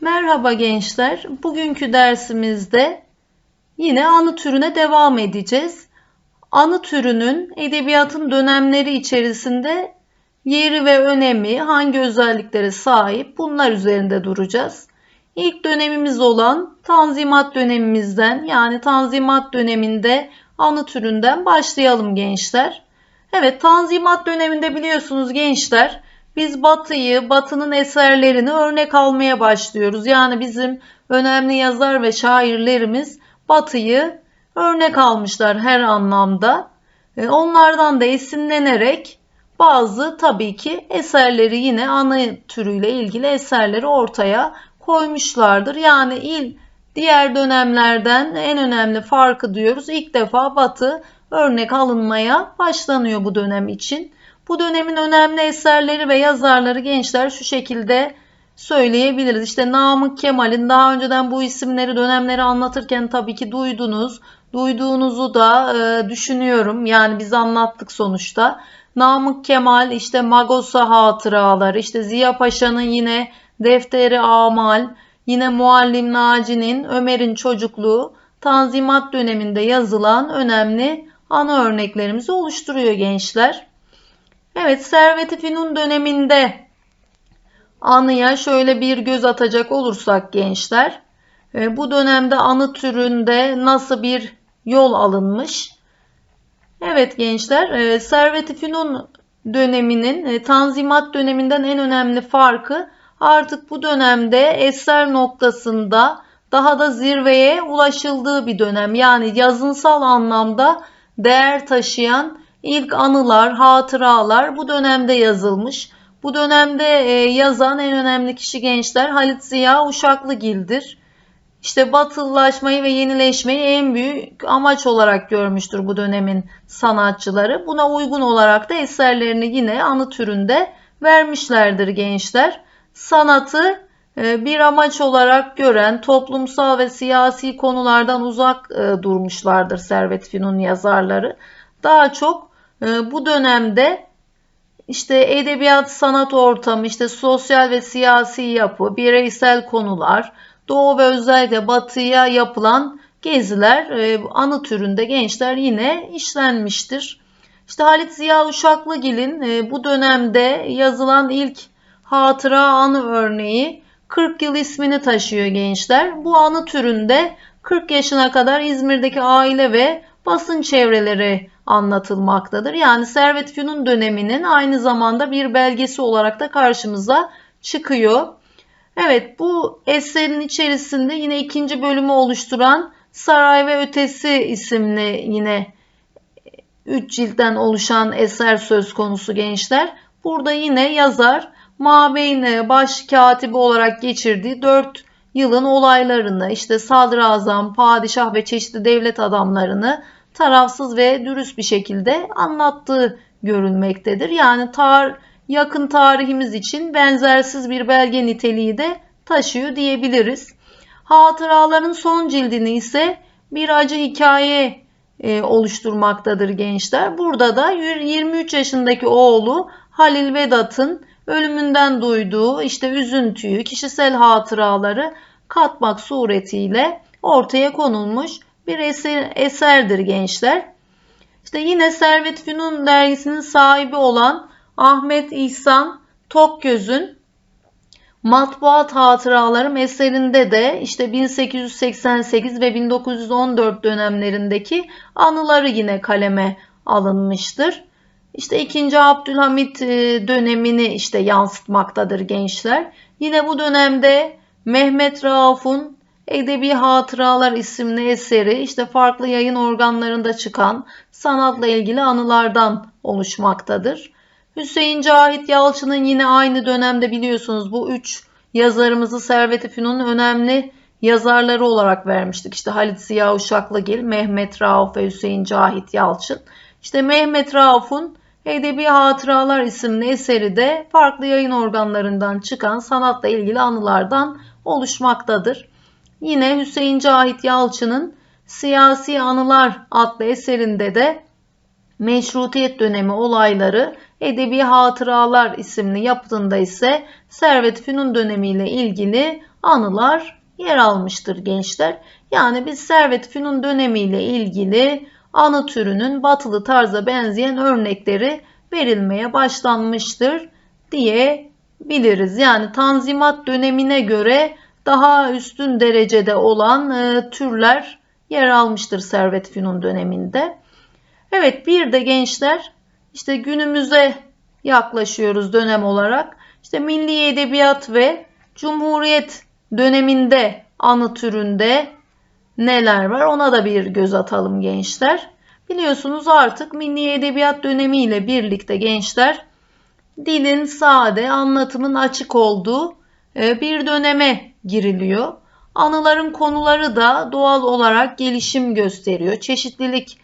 Merhaba gençler. Bugünkü dersimizde yine anı türüne devam edeceğiz. Anı türünün edebiyatın dönemleri içerisinde yeri ve önemi, hangi özelliklere sahip bunlar üzerinde duracağız. İlk dönemimiz olan Tanzimat dönemimizden yani Tanzimat döneminde anı türünden başlayalım gençler. Evet Tanzimat döneminde biliyorsunuz gençler biz Batı'yı, Batı'nın eserlerini örnek almaya başlıyoruz. Yani bizim önemli yazar ve şairlerimiz Batı'yı örnek almışlar her anlamda. E, onlardan da esinlenerek bazı tabii ki eserleri yine anı türüyle ilgili eserleri ortaya koymuşlardır. Yani il diğer dönemlerden en önemli farkı diyoruz. İlk defa Batı örnek alınmaya başlanıyor bu dönem için. Bu dönemin önemli eserleri ve yazarları gençler şu şekilde söyleyebiliriz. İşte Namık Kemal'in daha önceden bu isimleri dönemleri anlatırken tabii ki duydunuz. Duyduğunuzu da e, düşünüyorum. Yani biz anlattık sonuçta. Namık Kemal, işte Magosa hatıraları, işte Ziya Paşa'nın yine Defteri Amal, yine Muallim Naci'nin Ömer'in çocukluğu Tanzimat döneminde yazılan önemli ana örneklerimizi oluşturuyor gençler. Evet, Servet-i Fünun döneminde anıya şöyle bir göz atacak olursak gençler, e, bu dönemde anı türünde nasıl bir yol alınmış? Evet gençler, e, Servet-i Fünun döneminin e, Tanzimat döneminden en önemli farkı artık bu dönemde eser noktasında daha da zirveye ulaşıldığı bir dönem. Yani yazınsal anlamda değer taşıyan İlk anılar, hatıralar bu dönemde yazılmış. Bu dönemde e, yazan en önemli kişi gençler Halit Ziya Uşaklıgil'dir. İşte batılılaşmayı ve yenileşmeyi en büyük amaç olarak görmüştür bu dönemin sanatçıları. Buna uygun olarak da eserlerini yine anı türünde vermişlerdir gençler. Sanatı e, bir amaç olarak gören toplumsal ve siyasi konulardan uzak e, durmuşlardır Servet Fünun yazarları. Daha çok ee, bu dönemde işte edebiyat sanat ortamı, işte sosyal ve siyasi yapı, bireysel konular, Doğu ve özellikle Batı'ya yapılan geziler e, anı türünde gençler yine işlenmiştir. İşte Halit Ziya Uşaklıgil'in e, bu dönemde yazılan ilk hatıra anı örneği 40 yıl ismini taşıyor gençler. Bu anı türünde 40 yaşına kadar İzmir'deki aile ve basın çevreleri anlatılmaktadır. Yani Servet Fünun döneminin aynı zamanda bir belgesi olarak da karşımıza çıkıyor. Evet bu eserin içerisinde yine ikinci bölümü oluşturan Saray ve Ötesi isimli yine 3 ciltten oluşan eser söz konusu gençler. Burada yine yazar Mabeyn baş katibi olarak geçirdiği 4 yılın olaylarını işte sadrazam, padişah ve çeşitli devlet adamlarını tarafsız ve dürüst bir şekilde anlattığı görülmektedir. Yani tar yakın tarihimiz için benzersiz bir belge niteliği de taşıyor diyebiliriz. Hatıraların son cildini ise bir acı hikaye e, oluşturmaktadır gençler. Burada da 23 yaşındaki oğlu Halil Vedat'ın ölümünden duyduğu işte üzüntüyü, kişisel hatıraları katmak suretiyle ortaya konulmuş bir eser, eserdir gençler. İşte yine Servet Fünun dergisinin sahibi olan Ahmet İhsan Tokgöz'ün Matbuat Hatıralarım eserinde de işte 1888 ve 1914 dönemlerindeki anıları yine kaleme alınmıştır. İşte 2. Abdülhamit e, dönemini işte yansıtmaktadır gençler. Yine bu dönemde Mehmet Rauf'un Edebi Hatıralar isimli eseri işte farklı yayın organlarında çıkan sanatla ilgili anılardan oluşmaktadır. Hüseyin Cahit Yalçın'ın yine aynı dönemde biliyorsunuz bu üç yazarımızı Servet-i Fünun'un önemli yazarları olarak vermiştik. İşte Halit Ziya Uşaklıgil, Mehmet Rauf ve Hüseyin Cahit Yalçın. İşte Mehmet Rauf'un Edebi Hatıralar isimli eseri de farklı yayın organlarından çıkan sanatla ilgili anılardan oluşmaktadır. Yine Hüseyin Cahit Yalçın'ın Siyasi Anılar adlı eserinde de Meşrutiyet dönemi olayları Edebi Hatıralar isimli yapıtında ise Servet Fünun dönemiyle ilgili anılar yer almıştır gençler. Yani biz Servet Fünun dönemiyle ilgili anı türünün batılı tarza benzeyen örnekleri verilmeye başlanmıştır diyebiliriz. Yani Tanzimat dönemine göre daha üstün derecede olan e, türler yer almıştır Servet Fünun döneminde. Evet bir de gençler işte günümüze yaklaşıyoruz dönem olarak. İşte milli edebiyat ve cumhuriyet döneminde anı türünde neler var ona da bir göz atalım gençler. Biliyorsunuz artık milli edebiyat dönemiyle birlikte gençler dilin sade, anlatımın açık olduğu bir döneme giriliyor. Anıların konuları da doğal olarak gelişim gösteriyor. Çeşitlilik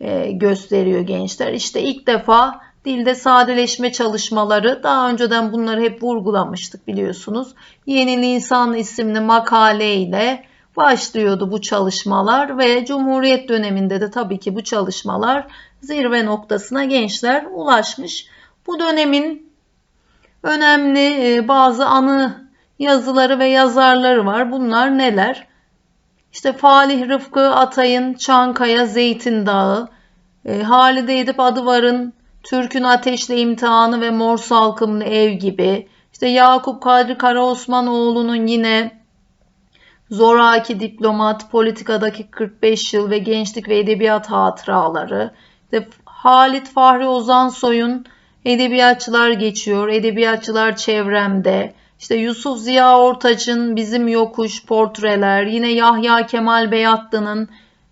e, gösteriyor gençler. İşte ilk defa dilde sadeleşme çalışmaları daha önceden bunları hep vurgulamıştık biliyorsunuz. Yeni Lisan isimli makale ile başlıyordu bu çalışmalar ve Cumhuriyet döneminde de tabii ki bu çalışmalar zirve noktasına gençler ulaşmış. Bu dönemin önemli e, bazı anı yazıları ve yazarları var. Bunlar neler? İşte Falih Rıfkı Atay'ın Çankaya Zeytin Dağı, e, Halide Edip Adıvar'ın Türk'ün Ateşle İmtihanı ve Mor Salkımlı Ev gibi, işte Yakup Kadri Karaosmanoğlu'nun yine Zoraki Diplomat, Politikadaki 45 Yıl ve Gençlik ve Edebiyat Hatıraları, işte Halit Fahri Ozansoy'un Edebiyatçılar Geçiyor, Edebiyatçılar Çevremde, işte Yusuf Ziya Ortaç'ın Bizim Yokuş Portreler, yine Yahya Kemal Beyatlı'nın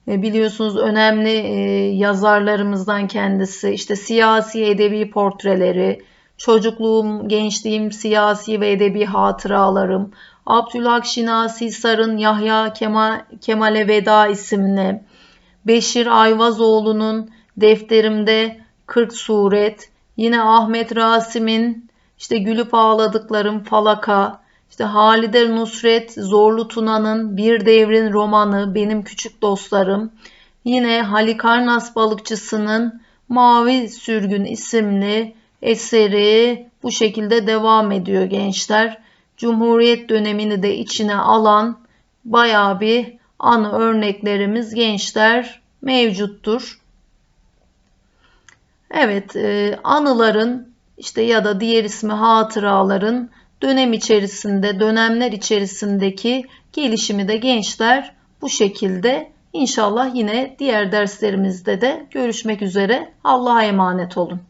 e, biliyorsunuz önemli e, yazarlarımızdan kendisi. İşte siyasi edebi portreleri, çocukluğum, gençliğim, siyasi ve edebi hatıralarım, Abdülhak Şinasi Sar'ın Yahya Kemal, Kemal'e Veda isimli, Beşir Ayvazoğlu'nun Defterimde 40 Suret, yine Ahmet Rasim'in işte Gülüp Ağladıklarım Falaka, işte Halide Nusret Zorlu Tuna'nın Bir Devrin romanı Benim Küçük Dostlarım. Yine Halikarnas balıkçısının Mavi Sürgün isimli eseri bu şekilde devam ediyor gençler. Cumhuriyet dönemini de içine alan baya bir anı örneklerimiz gençler mevcuttur. Evet, e, anıların işte ya da diğer ismi hatıraların dönem içerisinde, dönemler içerisindeki gelişimi de gençler bu şekilde İnşallah yine diğer derslerimizde de görüşmek üzere. Allah'a emanet olun.